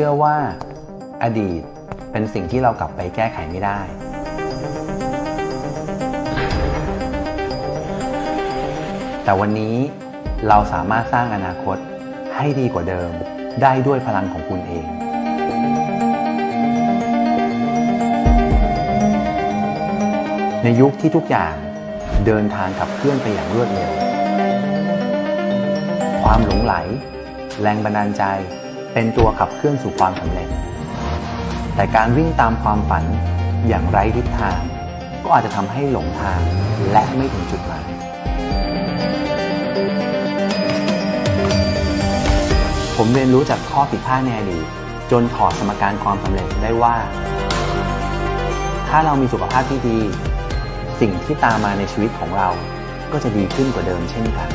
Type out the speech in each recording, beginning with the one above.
ชื่อว่าอดีตเป็นสิ่งที่เรากลับไปแก้ไขไม่ได้ แต่วันนี้เราสามารถสร้างอนาคตให้ดีกว่าเดิมได้ด้วยพลังของคุณเอง ในยุคที่ทุกอย่างเดินทางขับเคลื่อนไปอย่างรวดเร็ว ความหลงไหล แรงบันดาลใจ เป็นตัวขับเคลื่อนสู่ความสำเร็จ แต่การวิ่งตามความฝันอย่างไร้ทิศทาง ก็อาจจะทำให้หลงทางและไม่ถึงจุดหมายผมเรียนรู้จากข้อผิดพลาดในอดีตจนถอดสมการความสำเร็จได้ว่า ถ้าเรามีสุขภาพที่ดี สิ่งที่ตามมาในชีวิตของเราก็จะดีขึ้นกว่าเดิมเช่นกัน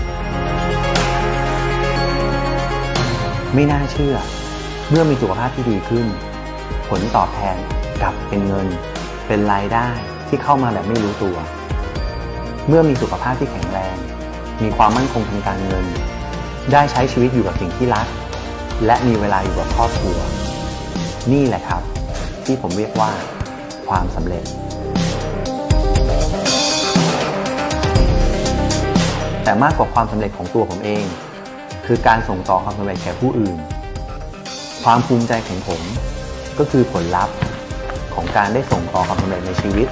ไม่น่าเชื่อ เมื่อมีสุขภาพที่ดีขึ้น ผลตอบแทนกลับเป็นเงิน เป็นรายได้ที่เข้ามาแบบไม่รู้ตัว เมื่อมีสุขภาพที่แข็งแรง มีความมั่นคงทางการเงิน ได้ใช้ชีวิตอยู่กับสิ่งที่รัก และมีเวลาอยู่กับครอบครัว นี่แหละครับ ที่ผมเรียกว่า ความสำเร็จ แต่มากกว่าความสำเร็จของตัวผมเอง คือการส่งต่อความสำเร็จแก่ผู้อื่น ความภูมิใจของผมก็คือผลลัพธ์ของการได้ส่งต่อความสำเร็จในชีวิต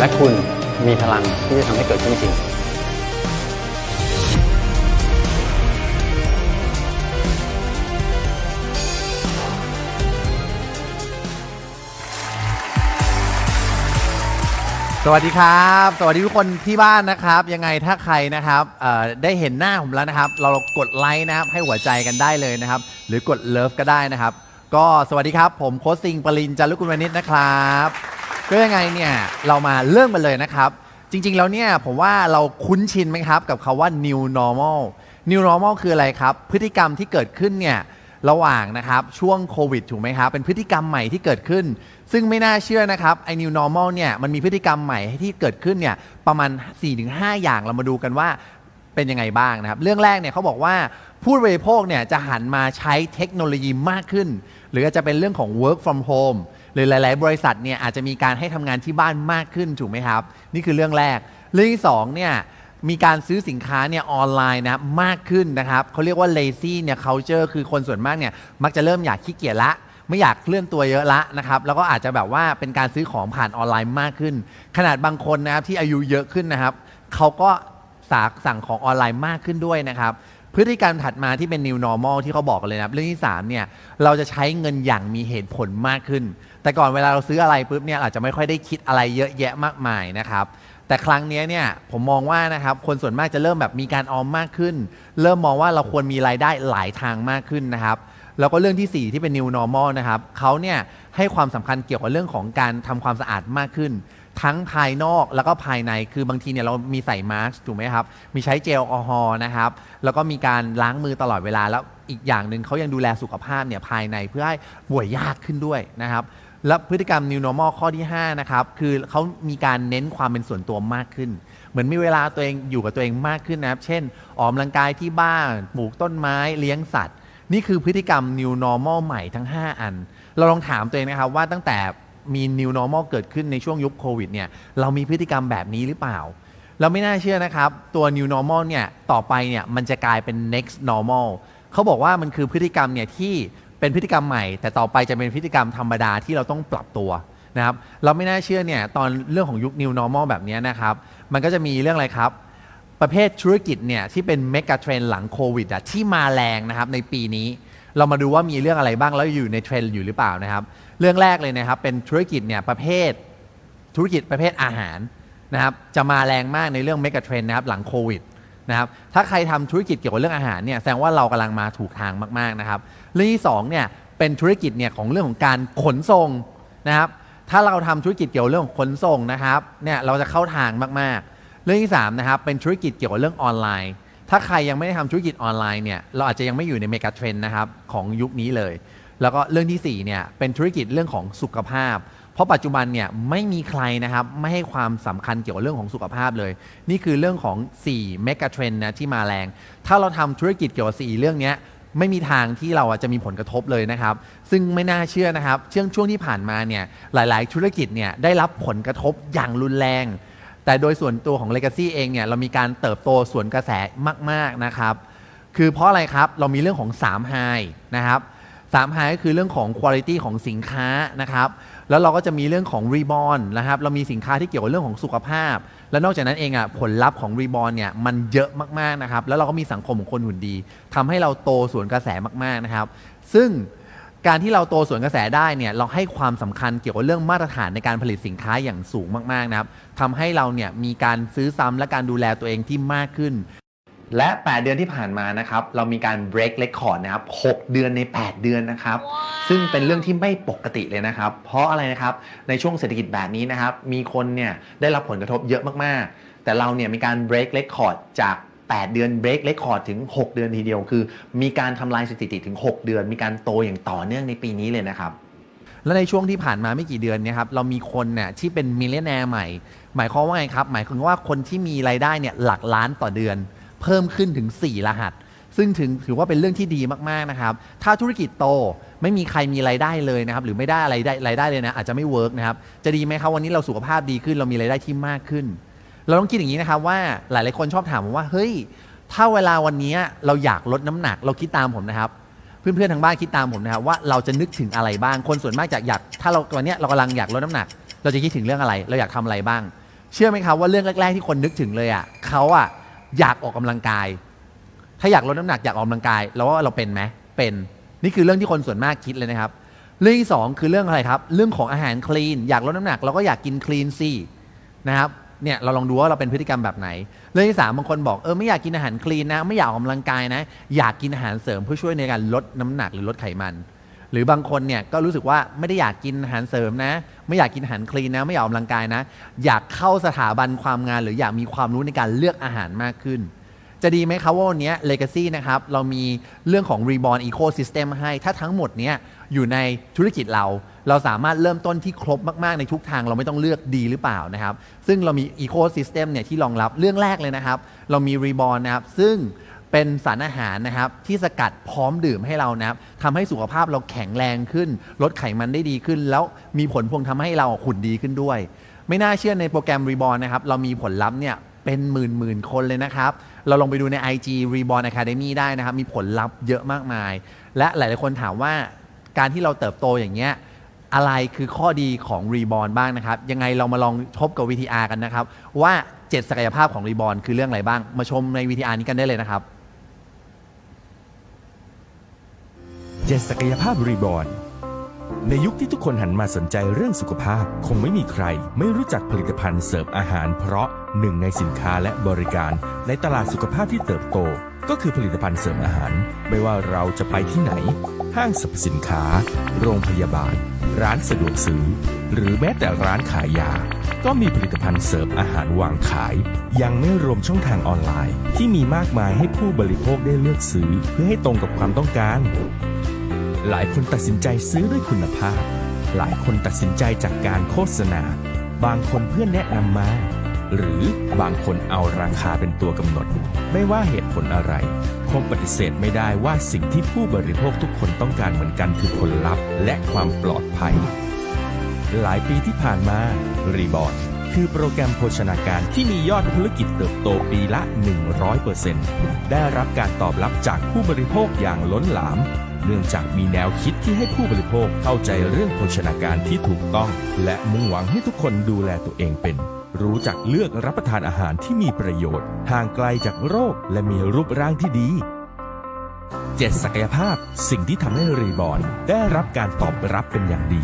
และคุณมีพลังที่จะทำให้เกิดขึ้นจริงสวัสดีครับ สวัสดีทุกคนที่บ้านนะครับ ยังไงถ้าใครนะครับเอ่อได้เห็นหน้าผมแล้วนะครับ เรากดไลค์นะครับให้หัวใจกันได้เลยนะครับ หรือกดเลิฟก็ได้นะครับ ก็สวัสดีครับ ผมโค้ชซิงปรินจารุกุลวณิชนะครับ ก็ยังไงเนี่ยเรามาเริ่มกันเลยนะครับ จริงๆแล้วเนี่ยผมว่าเราคุ้นชินไหมครับกับคาว่า new normal new normal คืออะไรครับ พฤติกรรมที่เกิดขึ้นเนี่ยระหว่างนะครับช่วงโควิดถูกไหมครับ เป็นพฤติกรรมใหม่ที่เกิดขึ้น ซึ่งไม่น่าเชื่อนะครับไอ้ new normal เนี่ยมันมีพฤติกรรมใหม่ที่เกิดขึ้นเนี่ยประมาณ 4-5 อย่างเรามาดูกันว่าเป็นยังไงบ้างนะครับ เรื่องแรกเนี่ยเขาบอกว่าผู้บริโภคเนี่ยจะหันมาใช้เทคโนโลยีมากขึ้น หรืออาจจะเป็นเรื่องของ work from home หรือหลาย ๆ บริษัทเนี่ยอาจจะมีการให้ทำงานที่บ้านมากขึ้นถูกไหมครับ นี่คือเรื่องแรก เรื่องที่สองเนี่ยมีการซื้อสินค้าเนี่ยออนไลน์นะมากขึ้นนะครับเขาเรียกว่า lazy เนี่ย culture คือคนส่วนมากเนี่ยมักจะเริ่มอยากขี้เกียจละไม่อยากเคลื่อนตัวเยอะละนะครับแล้วก็อาจจะแบบว่าเป็นการซื้อของผ่านออนไลน์มากขึ้น ขนาดบางคนนะครับที่อายุเยอะขึ้นนะครับเขาก็สาสั่งของออนไลน์มากขึ้นด้วยนะครับพฤติกรรมถัดมาที่เป็น new normal ที่เขาบอกเลยนะรเรื่องที่3เนี่ยเราจะใช้เงินอย่างมีเหตุผลมากขึ้น แต่ก่อนเวลาเราซื้ออะไรปุ๊บเนี่ยอาจจะไม่ค่อยได้คิดอะไรเยอะแยะมากมายนะครับ แต่ครั้งนี้เนี่ยผมมองว่านะครับคนส่วนมากจะเริ่มแบบมีการออมมากขึ้น เริ่มมองว่าเราควรมีรายได้หลายทางมากขึ้นนะครับแล้วก็เรื่องที่ 4 ที่เป็น new normal นะครับเขาเนี่ยให้ความสำคัญเกี่ยวกับเรื่องของการทำความสะอาดมากขึ้น ทั้งภายนอกแล้วก็ภายในคือบางทีเนี่ยเรามีใส่มาสก์ถูกไหมครับ มีใช้เจลแอลกอฮอล์นะครับ แล้วก็มีการล้างมือตลอดเวลาแล้วอีกอย่างหนึ่งเขายังดูแลสุขภาพเนี่ยภายในเพื่อให้ป่วยยากขึ้นด้วยนะครับ และพฤติกรรม new normal ข้อที่ 5 นะครับ คือเขามีการเน้นความเป็นส่วนตัวมากขึ้น เหมือนมีเวลาตัวเองอยู่กับตัวเองมากขึ้นนะครับ เช่น ออกกำลังกายที่บ้าน ปลูกต้นไม้ เลี้ยงสัตว์ นี่คือพฤติกรรม new normal ใหม่ทั้ง 5 อัน เราลองถามตัวเองนะครับว่าตั้งแต่มี new normal เกิดขึ้นในช่วงยุคโควิดเนี่ย เรามีพฤติกรรมแบบนี้หรือเปล่า เราไม่น่าเชื่อนะครับ ตัว new normal เนี่ย ต่อไปเนี่ย มันจะกลายเป็น next normal เขาบอกว่ามันคือพฤติกรรมเนี่ยที่ เป็นพฤติกรรมใหม่ แต่ต่อไปจะเป็นพฤติกรรมธรรมดาที่เราต้องปรับตัวนะครับเราไม่น่าเชื่อเนี่ยตอนเรื่องของยุค new normal แบบนี้นะครับ มันก็จะมีเรื่องอะไรครับ ประเภทธุรกิจเนี่ยที่เป็นเมกะเทรนหลังโควิดอะที่มาแรงนะครับในปีนี้ เรามาดูว่ามีเรื่องอะไรบ้างแล้วอยู่ในเทรนอยู่หรือเปล่านะครับ เรื่องแรกเลยนะครับเป็นธุรกิจเนี่ยประเภทธุรกิจประเภทอาหารนะครับจะมาแรงมากในเรื่องเมกะเทรนนะครับหลังโควิด นะครับถ้าใครทำธุรกิจเกี่ยวกับเรื่องอาหารเนี่ยแสดงว่าเรากำลังมาถูกทางมากๆนะครับเรื่องที่สองเนี่ยเป็นธุรกิจเนี่ยของเรื่องของการขนส่งนะครับถ้าเราทำธุรกิจเกี่ยวกับเรื่องของขนส่งนะครับเนี่ยเราจะเข้าทางมากๆ เรื่องที่3นะครับเป็นธุรกิจเกี่ยวกับเรื่องออนไลน์ ถ้าใครยังไม่ได้ทำธุรกิจออนไลน์เนี่ยเราอาจจะยังไม่อยู่ในเมกะเทรนด์นะครับของยุคนี้เลย แล้วก็เรื่องที่4เนี่ยเป็นธุรกิจเรื่องของสุขภาพ ราะปัจจุบันเนี่ยไม่มีใครนะครับไม่ให้ความสำคัญเกี่ยวกับเรื่องของสุขภาพเลย นี่คือเรื่องของ4 mega trend นะที่มาแรง ถ้าเราทำธุรกิจเกี่ยวกับ4เรื่องนี้ไม่มีทางที่เราจะมีผลกระทบเลยนะครับ ซึ่งไม่น่าเชื่อนะครับช่วงช่วงที่ผ่านมาเนี่ยหลาย ๆ ธุรกิจเนี่ยได้รับผลกระทบอย่างรุนแรง แต่โดยส่วนตัวของ Legacy เองเนี่ยเรามีการเติบโตสวนกระแสมาก ๆ นะครับ คือเพราะอะไรครับเรามีเรื่องของ3 High นะครับ 3 High ก็คือเรื่องของ Quality ของสินค้านะครับแล้วเราก็จะมีเรื่องของ Reborn นะครับเรามีสินค้าที่เกี่ยวกับเรื่องของสุขภาพ และนอกจากนั้นเองอะผลลัพธ์ของ Reborn เนี่ยมันเยอะมากๆนะครับแล้วเราก็มีสังคมของคนหุ่นดีทำให้เราโตสวนกระแสมากๆนะครับ ซึ่งการที่เราโตสวนกระแสได้เนี่ยเราให้ความสำคัญเกี่ยวกับเรื่องมาตรฐานในการผลิตสินค้าอย่างสูงมากๆนะครับทำให้เราเนี่ยมีการซื้อซ้ำและการดูแลตัวเองที่มากขึ้น และ 8 เดือนที่ผ่านมานะครับเรามีการ break record นะครับ 6 เดือนใน 8 เดือนนะครับ ซึ่งเป็นเรื่องที่ไม่ปกติเลยนะครับ เพราะอะไรนะครับในช่วงเศรษฐกิจแบบนี้นะครับ มีคนเนี่ยได้รับผลกระทบเยอะมากๆ แต่เราเนี่ยมีการ break record จาก 8 เดือน break record ถึง 6 เดือนทีเดียว คือ มีการทำลายสถิติถึง 6 เดือน มีการโตอย่างต่อเนื่องในปีนี้เลยนะครับและในช่วงที่ผ่านมาไม่กี่เดือนเนี่ยครับเรามีคนเนี่ยที่เป็นมิลเลนแนร์ใหม่ หมายความว่าไงครับ หมายความว่าคนที่มีรายได้เนี่ยหลักล้านต่อเดือน เพิ่มขึ้นถึง 4 รหัส ซึ่งถึงถือว่าเป็นเรื่องที่ดีมากๆนะครับ ถ้าธุรกิจโตไม่มีใครมีรายได้เลยนะครับ หรือไม่ได้อะไรได้รายได้เลยนะอาจจะไม่เวิร์กนะครับ จะดีไหมครับวันนี้เราสุขภาพดีขึ้นเรามีรายได้ที่มากขึ้น เราต้องคิดอย่างนี้นะครับว่าหลายๆคนชอบถามผมว่าเฮ้ยถ้าเวลาวันนี้เราอยากลดน้ำหนักเราคิดตามผมนะครับเพื่อนๆทางบ้านคิดตามผมนะครับว่าเราจะนึกถึงอะไรบ้างคนส่วนมากจะอยากถ้าเราวันนี้เรากำลังอยากลดน้ำหนัก เราจะคิดถึงเรื่องอะไร เราอยากทำอะไรบ้าง เชื่อไหมครับว่าเรื่องแรกๆที่คนนึกถึงเลยอะเขาอะ อยากออกกำลังกาย ถ้าอยากลดน้ำหนักอยากออกกำลังกายเราว่าเราเป็นไหมเป็นนี่คือเรื่องที่คนส่วนมากคิดเลยนะครับ เรื่องที่สองคือเรื่องอะไรครับ เรื่องของอาหารคลีน อยากลดน้ำหนักเราก็อยากกินคลีนสินะครับเนี่ยเราลองดูว่าเราเป็นพฤติกรรมแบบไหน เรื่องที่สามบางคนบอกเออไม่อยากกินอาหารคลีนนะ ไม่อยากออกกำลังกายนะ อยากกินอาหารเสริมเพื่อช่วยในการลดน้ำหนักหรือลดไขมัน หรือบางคนเนี่ยก็รู้สึกว่าไม่ได้อยากกินอาหารเสริมนะ ไม่อยากกินอาหารคลีนนะ ไม่อยากออกกำลังกายนะ อยากเข้าสถาบันความงาน หรืออยากมีความรู้ในการเลือกอาหารมากขึ้น จะดีไหมครับว่าวันนี้ Legacy นะครับ เรามีเรื่องของ Reborn Ecosystem ให้ ถ้าทั้งหมดเนี้ยอยู่ในธุรกิจเรา เราสามารถเริ่มต้นที่ครบมาก ๆ ในทุกทางเราไม่ต้องเลือกดีหรือเปล่านะครับ ซึ่งเรามี Ecosystem เนี่ยที่รองรับเรื่องแรกเลยนะครับ เรามี Reborn นะครับซึ่ง เป็นสารอาหารนะครับ ที่สกัดพร้อมดื่มให้เรานะครับทำให้สุขภาพเราแข็งแรงขึ้น ลดไขมันได้ดีขึ้น แล้วมีผลพวงทำให้เราหุ่นดีขึ้นด้วย ไม่น่าเชื่อในโปรแกรม Reborn นะครับ เรามีผลลัพธ์เนี่ยเป็นหมื่นหมื่นคนเลยนะครับ เราลองไปดูใน IG Reborn Academy ได้นะครับ มีผลลัพธ์เยอะมากมาย และหลายๆคนถามว่าการที่เราเติบโตอย่างเงี้ยอะไรคือข้อดีของ Reborn บ้างนะครับ ยังไงเรามาลองทบกับ VTR กันนะครับ ว่า 7 ศักยภาพของ Reborn คือเรื่องอะไรบ้าง มาชมใน VTR นี้กันได้เลยนะครับ เจ็ดศักยภาพรีบอร์นในยุคที่ทุกคนหันมาสนใจเรื่องสุขภาพ คงไม่มีใคร ไม่รู้จักผลิตภัณฑ์เสริมอาหาร เพราะหนึ่งในสินค้าและบริการในตลาดสุขภาพที่เติบโต ก็คือผลิตภัณฑ์เสริมอาหาร ไม่ว่าเราจะไปที่ไหน ห้างสรรพสินค้า โรงพยาบาล ร้านสะดวกซื้อ หรือแม้แต่ร้านขายยา ก็มีผลิตภัณฑ์เสริมอาหารวางขาย ยังไม่รวมช่องทางออนไลน์ ที่มีมากมายให้ผู้บริโภคได้เลือกซื้อเพื่อให้ตรงกับความต้องการ หลายคนตัดสินใจซื้อด้วยคุณภาพ หลายคนตัดสินใจจากการโฆษณา บางคนเพื่อนแนะนำมา หรือบางคนเอาราคาเป็นตัวกำหนด ไม่ว่าเหตุผลอะไร คงปฏิเสธไม่ได้ว่าสิ่งที่ผู้บริโภคทุกคนต้องการเหมือนกันคือผลลัพธ์ และความปลอดภัย หลายปีที่ผ่านมารีบอร์ดคือโปรแกรมโภชนาการที่มียอดธุรกิจเติบโตปีละ 100%ได้รับการตอบรับจากผู้บริโภคอย่างล้นหลาม เนื่องจากมีแนวคิดที่ให้ผู้บริโภคเข้าใจเรื่องโภชนาการที่ถูกต้อง และมุ่งหวังให้ทุกคนดูแลตัวเองเป็น รู้จักเลือกรับประทานอาหารที่มีประโยชน์ ห่างไกลจากโรค และมีรูปร่างที่ดีเจ็ดศักยภาพ สิ่งที่ทำให้รีบอนได้รับการตอบรับเป็นอย่างดี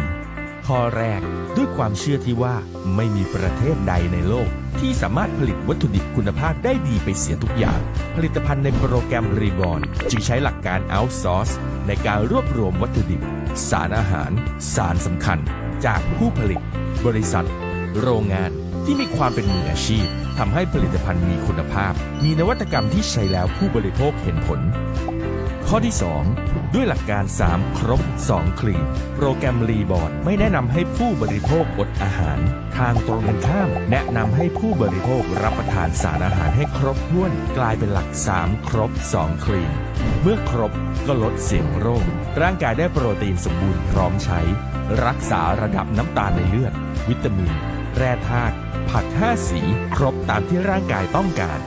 ข้อแรก ด้วยความเชื่อที่ว่าไม่มีประเทศใดในโลก ที่สามารถผลิตวัตถุดิบคุณภาพได้ดีไปเสียทุกอย่าง ผลิตภัณฑ์ในโปรแกรมรีบอนจึงใช้หลักการ outsource ในการรวบรวมวัตถุดิบ สารอาหาร สารสำคัญ จากผู้ผลิต บริษัท โรงงานที่มีความเป็นมืออาชีพทำให้ผลิตภัณฑ์มีคุณภาพ มีนวัตกรรมที่ใช้แล้วผู้บริโภคเห็นผล ข้อที่ 2 ด้วยหลักการ 3 ครบ 2 คลีนโปรแกรมรีบอร์ดไม่แนะนำให้ผู้บริโภคอดอาหาร ทางตรงกันข้าม แนะนำให้ผู้บริโภครับประทานสารอาหารให้ครบถ้วน กลายเป็นหลัก 3 ครบ 2 คลีนเมื่อครบก็ลดเสี่ยงโรค ร่างกายได้โปรตีนสมบูรณ์พร้อมใช้ รักษาระดับน้ำตาลในเลือด วิตามิน แร่ธาตุผัก 5 สี ครบตามที่ร่างกายต้องการ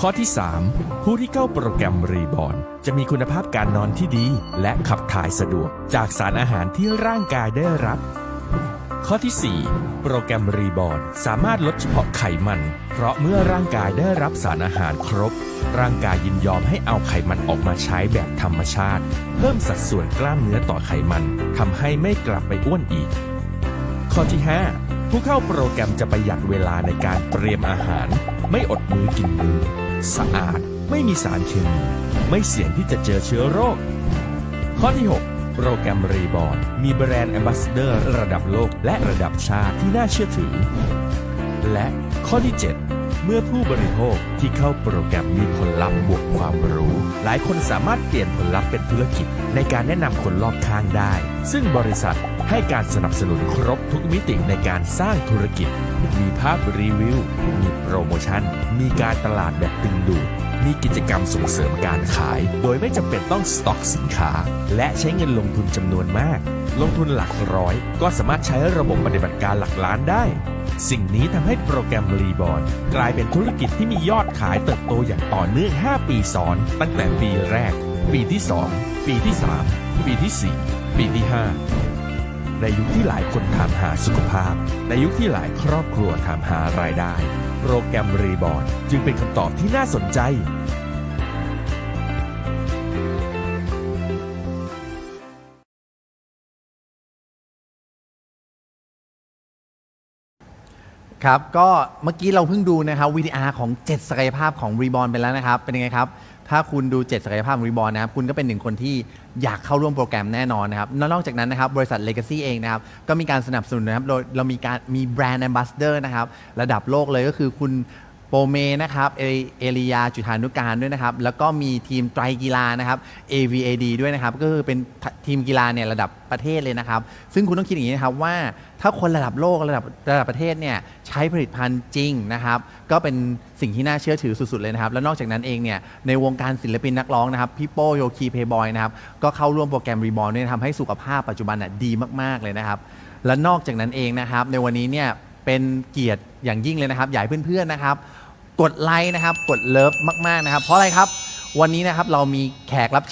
ข้อที่ 3 ผู้ที่เข้าโปรแกรมรีบอนจะมีคุณภาพการนอนที่ดี และขับถ่ายสะดวก จากสารอาหารที่ร่างกายได้รับ ข้อที่ 4 โปรแกรมรีบอนสามารถลดเฉพาะไขมัน เพราะเมื่อร่างกายได้รับสารอาหารครบ ร่างกายยินยอมให้เอาไขมันออกมาใช้แบบธรรมชาติ เพิ่มสัดส่วนกล้ามเนื้อต่อไขมันทำให้ไม่กลับไปอ้วนอีก ข้อที่ 5 ผู้เข้าโปรแกรมจะประหยัดเวลาในการเตรียมอาหาร ไม่อดมือกินมือ สะอาด ไม่มีสารเคมี ไม่เสี่ยงที่จะเจอเชื้อโรค ข้อที่ 6 โปรแกรมรีบอร์ดมีแบรนด์แอมบาสเดอร์ระดับโลกและระดับชาติที่น่าเชื่อถือ และข้อที่ 7 เมื่อผู้บริโภคที่เข้าโปรแกรมมีผลลัพธ์บวกความรู้ หลายคนสามารถเปลี่ยนผลลัพธ์เป็นธุรกิจ ในการแนะนำคนรอบข้างได้ ซึ่งบริษัทให้การสนับสนุนครบทุกมิติในการสร้างธุรกิจ มีภาพรีวิว มีโปรโมชั่น มีการตลาดแบบดึงดูด มีกิจกรรมส่งเสริมการขาย โดยไม่จำเป็นต้องสต็อกสินค้า และใช้เงินลงทุนจำนวนมาก ลงทุนหลักร้อย ก็สามารถใช้ระบบปฏิบัติการหลักล้านได้ สิ่งนี้ทำให้โปรแกรมรีบอร์นกลายเป็นธุรกิจที่มียอดขายเติบโตอย่างต่อเนื่อง 5 ปีซ้อน ตั้งแต่ปีแรก ปีที่ 2 ปีที่ 3 ปีที่ 4 ปีที่ 5 ในยุคที่หลายคนถามหาสุขภาพ ในยุคที่หลายครอบครัวถามหารายได้ โปรแกรมรีบอร์ดจึงเป็นคำตอบที่น่าสนใจ ครับ ก็เมื่อกี้เราเพิ่งดูนะครับ VTR ของ 7 ศักยภาพของรีบอลไปแล้วนะครับ เป็นยังไงครับ ถ้าคุณดู 7 ศักยภาพของ Reborn นะครับ คุณก็เป็นหนึ่งคนที่อยากเข้าร่วมโปรแกรมแน่นอนนะครับ นอกจากนั้นนะครับ บริษัท Legacy เองนะครับ ก็มีการสนับสนุนนะครับ โดยเรามีการมีแบรนด์แอมบาสเดอร์นะครับ ระดับโลกเลยก็คือคุณ โปเมนะครับ เอเอลียาจุธานุการด้วยนะครับ แล้วก็มีทีมไตรกีฬานะครับ AVAD ด้วยนะครับ ก็คือเป็นทีมกีฬาเนี่ยระดับประเทศเลยนะครับ ซึ่งคุณต้องคิดอย่างนี้นะครับว่าถ้าคนระดับโลกระดับระดับประเทศเนี่ยใช้ผลิตภัณฑ์จริงนะครับ ก็เป็นสิ่งที่น่าเชื่อถือสุด ๆ เลยนะครับ แล้วนอกจากนั้นเองเนี่ยในวงการศิลปินนักร้องนะครับพี่โป้โยคีเพย์บอยนะครับก็เข้าร่วมโปรแกรมรีบอลเนี่ยทำให้สุขภาพปัจจุบันน่ะดีมาก ๆ เลยนะครับ และนอกจากนั้นเองนะครับในวันนี้เนี่ยเป็นเกียรติอย่างยิ่งเลยนะครับอยากให้เพื่อนๆนะครับ กดไลค์นะครับ กดเลิฟมาก ๆ นะครับ เพราะอะไรครับ วันนี้นะครับเรามีแขกรับ